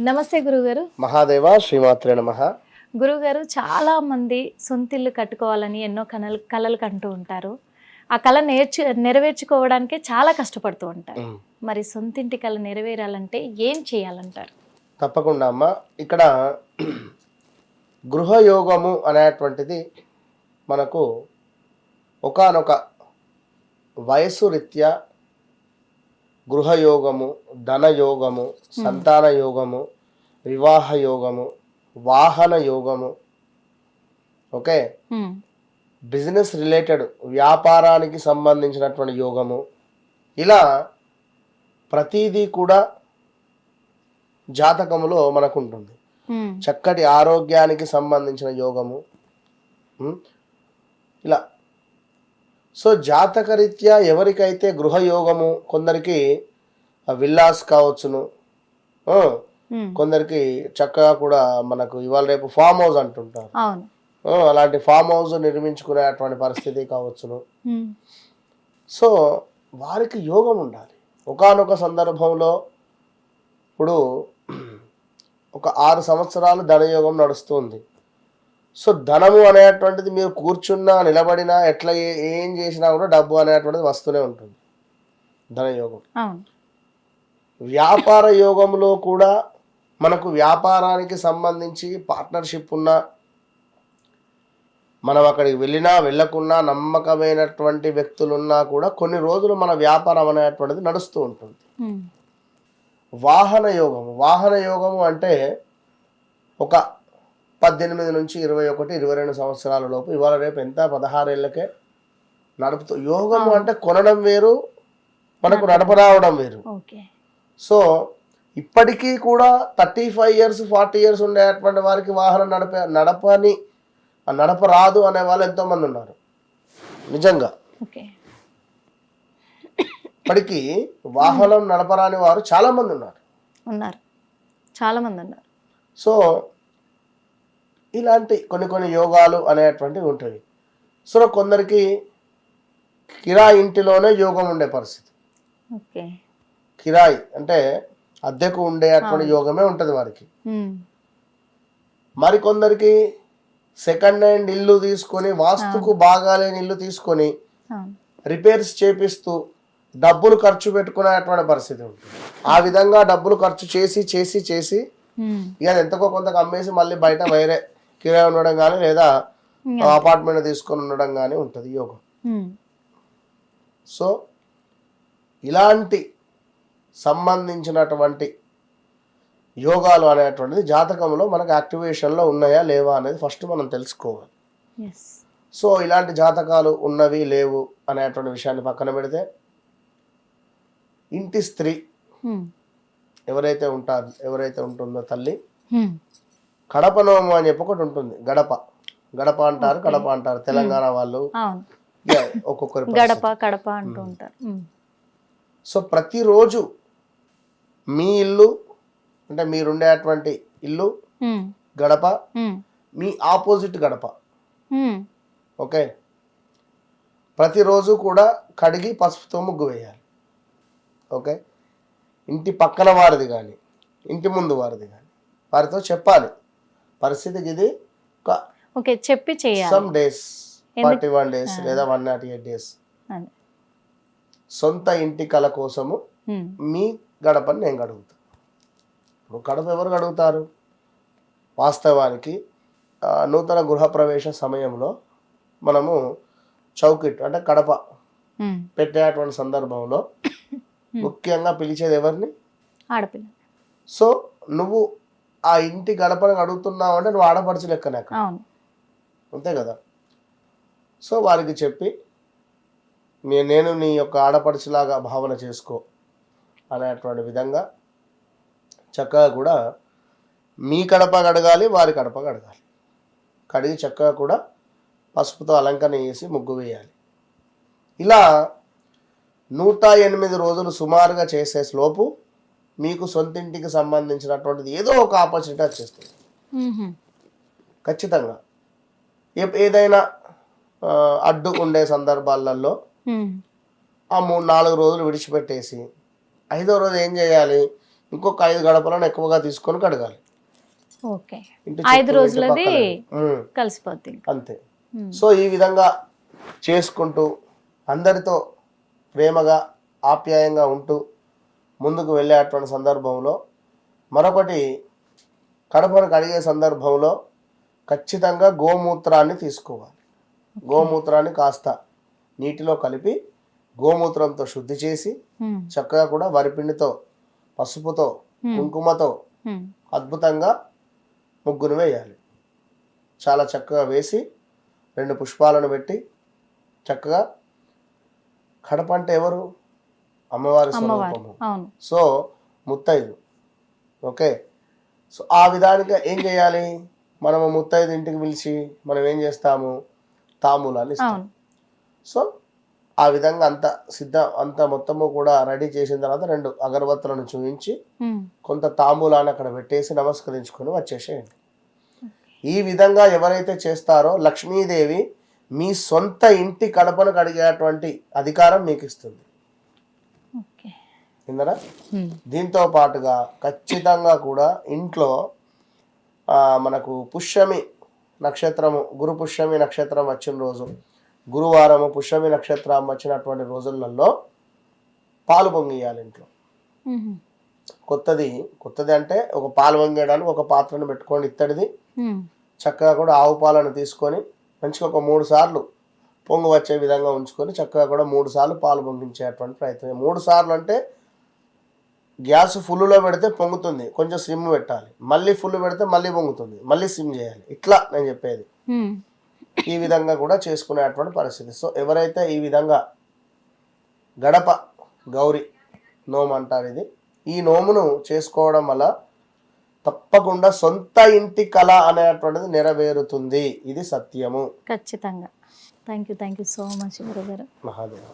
నమస్తే గురుగారు. మహాదేవ శ్రీమాత్రే నమ. గురుగారు చాలా మంది సొంతిల్లు కట్టుకోవాలని ఎన్నో కలలు కలలు కంటూ ఉంటారు. ఆ కళ నేర్చు నెరవేర్చుకోవడానికే చాలా కష్టపడుతూ ఉంటారు. మరి సొంతింటి కళ నెరవేరాలంటే ఏం చేయాలంటారు? తప్పకుండా అమ్మ. ఇక్కడ గృహయోగము అనేటువంటిది మనకు ఒకానొక వయస్సు రీత్యా గృహయోగము ధనయోగము సంతాన యోగము వివాహ యోగము వాహన యోగము ఓకే హ్మ్. బిజినెస్ రిలేటెడ్ వ్యాపారానికి సంబంధించినటువంటి యోగము ఇలా ప్రతిదీ కూడా జాతకములో మనకు ఉంటుంది హ్మ్. చక్కటి ఆరోగ్యానికి సంబంధించిన యోగము ఉం? ఇలా సో జాతకరీత్యా ఎవరికైతే గృహయోగము కొందరికి విల్లాస్ కావచ్చును. కొందరికి చక్కగా కూడా మనకు ఇవాళ రేపు ఫామ్ హౌస్ అంటుంటారు. అలాంటి ఫామ్ హౌస్ నిర్మించుకునేటువంటి పరిస్థితి కావచ్చును. సో వారికి యోగం ఉండాలి. ఒకానొక సందర్భంలో ఇప్పుడు ఒక ఆరు సంవత్సరాలు ధనయోగం నడుస్తుంది. సో ధనము అనేటువంటిది మీరు కూర్చున్నా నిలబడినా ఎట్లా ఏ- చేసినా కూడా డబ్బు అనేటువంటిది వస్తూనే ఉంటుంది. ధనయోగం. వ్యాపార యోగంలో కూడా మనకు వ్యాపారానికి సంబంధించి పార్ట్నర్షిప్ ఉన్న మనం అక్కడికి వెళ్ళినా వెళ్ళకున్నా నమ్మకమైనటువంటి వ్యక్తులున్నా కూడా కొన్ని రోజులు మన వ్యాపారం అనేటువంటిది నడుస్తూ ఉంటుంది. వాహన యోగము. వాహన యోగము అంటే ఒక పద్దెనిమిది నుంచి ఇరవై ఒకటి ఇరవై రెండు సంవత్సరాల లోపు ఇవాళ రేపు ఎంత? పదహారేళ్ళకే నడుపుతూ యోగము అంటే కొనడం వేరు మనకు నడపరావడం వేరు. ఓకే. సో ఇప్పటికీ కూడా thirty five years forty years ఉండేటువంటి వారికి వాహనం నడప నడపని నడపరాదు అనే వాళ్ళు ఎంతో మంది ఉన్నారు. నిజంగా. ఓకే. ఇప్పటికీ వాహనం నడపరాని వారు చాలా మంది ఉన్నారు. ఉన్నారు. చాలా మంది ఉన్నారు. సో ఇలాంటి కొన్ని కొన్ని యోగాలు అనేటువంటివి ఉంటాయి. సో కొందరికి కిరాయి ఇంటిలోనే యోగం ఉండే పరిస్థితి. కిరాయి అంటే అద్దెకు ఉండేటువంటి యోగమే ఉంటుంది వారికి. మరికొందరికి సెకండ్ హ్యాండ్ ఇల్లు తీసుకొని వాస్తుకు బాగాలేని ఇల్లు తీసుకొని రిపేర్స్ చేపిస్తూ డబ్బులు ఖర్చు పెట్టుకునేటువంటి పరిస్థితి ఉంటుంది. ఆ విధంగా డబ్బులు ఖర్చు చేసి చేసి చేసి. ఇక ఎంతకో కొంత అమ్మేసి మళ్ళీ బయట వేరే కిరాయి ఉండడం కానీ లేదా అపార్ట్మెంట్ తీసుకొని ఉండడం కానీ ఉంటుంది యోగం. సో ఇలాంటి సంబంధించినటువంటి యోగాలు అనేటువంటిది జాతకంలో మనకు యాక్టివేషన్లో ఉన్నాయా లేవా అనేది ఫస్ట్ మనం తెలుసుకోవాలి. సో ఇలాంటి జాతకాలు ఉన్నవి లేవు అనేటువంటి విషయాన్ని పక్కన పెడితే ఇంటి స్త్రీ. ఎవరైతే ఉంటారు ఎవరైతే ఉంటుందో తల్లి హ్మ్. కడప నోము అని చెప్పి ఒకటి ఉంటుంది గడప గడప అంటారు కడప అంటారు తెలంగాణ వాళ్ళు ఒక్కొక్కరి. గడప కడప అంటూ ఉంటారు. సో ప్రతిరోజు మీ ఇల్లు అంటే మీరుండేటువంటి ఇల్లు. గడప. మీ ఆపోజిట్ గడప. ఓకే ప్రతిరోజు కూడా కడిగి పసుపుతో ముగ్గు వేయాలి ఓకే ఇంటి పక్కన వారిది కానీ ఇంటి ముందు వారిది కానీ వారితో చెప్పాలి పరిస్థితికి ఇది ఓకే చెప్పి చేయాలి. Some days forty one days లేదా వన్ నాట్ ఎయిట్ డేస్. సొంత ఇంటి కళ కోసము. మీ గడపని నేను గడుగుతాను ఇప్పుడు గడప ఎవరు గడుగుతారు? వాస్తవానికి నూతన గృహప్రవేశ సమయంలో మనము చౌకిట్ అంటే కడప. పెట్టేటువంటి సందర్భంలో ముఖ్యంగా పిలిచేది ఎవరిని? ఆడపిల్ల. సో నువ్వు ఆ ఇంటి గడపని అడుగుతున్నావు అంటే నువ్వు ఆడపడుచు లెక్కనే అక్కడ అవును. అంతే కదా? సో వారికి చెప్పి నేను నీ యొక్క ఆడపడుచులాగా భావన చేసుకో అనేటువంటి విధంగా చక్కగా కూడా మీ కడప కడగాలి వారి కడప కడగాలి. కడిగి చక్కగా కూడా పసుపుతో అలంకరణ చేసి ముగ్గు వేయాలి. ఇలా నూట ఎనిమిది రోజులు సుమారుగా చేసే మీకు సొంతింటికి సంబంధించినటువంటిది ఏదో ఒక ఆపర్చునిటీ వచ్చేస్తుంది. ఖచ్చితంగా ఏదైనా అడ్డు ఉండే సందర్భాలలో. ఆ మూడు నాలుగు రోజులు విడిచిపెట్టేసి ఐదో రోజు ఏం చేయాలి ఇంకొక ఐదు గడపలను ఎక్కువగా తీసుకొని కడగాలి ఐదు రోజులది కలిసిపోద్ది. అంతే. సో ఈ విధంగా చేసుకుంటూ అందరితో ప్రేమగా ఆప్యాయంగా ఉంటూ ముందుకు వెళ్ళేటువంటి సందర్భంలో మరొకటి కడపను కడిగే సందర్భంలో ఖచ్చితంగా గోమూత్రాన్ని తీసుకోవాలి గోమూత్రాన్ని కాస్త నీటిలో కలిపి గోమూత్రంతో శుద్ధి చేసి. చక్కగా కూడా వరిపిండితో పసుపుతో. కుంకుమతో. అద్భుతంగా ముగ్గును వేయాలి చాలా చక్కగా వేసి రెండు పుష్పాలను పెట్టి చక్కగా కడప అంటే ఎవరు అమ్మవారి స్వరూపము. అవును. సో ముత్తైదు. ఓకే? సో ఆ విధానికి ఏం చేయాలి? మనము ముత్తైదు ఇంటికి పిలిచి మనం ఏం చేస్తాము? తాంబూలాలు ఇస్తాం. సో ఆ విధంగా అంత సిద్ధ అంత మొత్తము కూడా రెడీ చేసిన తర్వాత రెండు అగరబత్తులను చూపించి. కొంత తాంబూలాన్ని అక్కడ పెట్టేసి నమస్కరించుకొని వచ్చేసేయండి. ఈ విధంగా ఎవరైతే చేస్తారో లక్ష్మీదేవి మీ సొంత ఇంటి కడపను కడిగేటువంటి అధికారం మీకు ఇస్తుంది ఉమ్. దీంతో పాటుగా ఖచ్చితంగా కూడా ఇంట్లో మనకు పుష్యమి నక్షత్రము గురు పుష్యమి నక్షత్రం వచ్చిన రోజు గురువారము పుష్యమి నక్షత్రం వచ్చినటువంటి రోజులలో పాలు పొంగియాలి ఇంట్లో. కొత్తది కొత్తది అంటే ఒక పాలు పొంగేయడానికి ఒక పాత్రను పెట్టుకొని ఇత్తడిది. చక్కగా కూడా ఆవు పాలను తీసుకొని మంచిగా ఒక మూడు సార్లు పొంగు వచ్చే విధంగా ఉంచుకొని చక్కగా కూడా మూడు సార్లు పాలు పొంగించేటువంటి ప్రయత్నం. మూడు సార్లు అంటే గ్యాస్ ఫుల్లో పెడితే పొంగుతుంది. కొంచెం సిమ్ పెట్టాలి. మళ్ళీ ఫుల్ పెడితే మళ్ళీ పొంగుతుంది. మళ్ళీ సిమ్ చేయాలి. ఇట్లా నేను చెప్పేది. ఈ విధంగా కూడా చేసుకునేటువంటి పరిస్థితి. సో ఎవరైతే ఈ విధంగా గడప గౌరి నోము అంటారు ఇది ఈ నోమును చేసుకోవడం వల్ల తప్పకుండా సొంత ఇంటి కళ అనేటువంటిది నెరవేరుతుంది. ఇది సత్యము. ఖచ్చితంగా. Thank you thank you so much గురుగారు మహాదేవ్.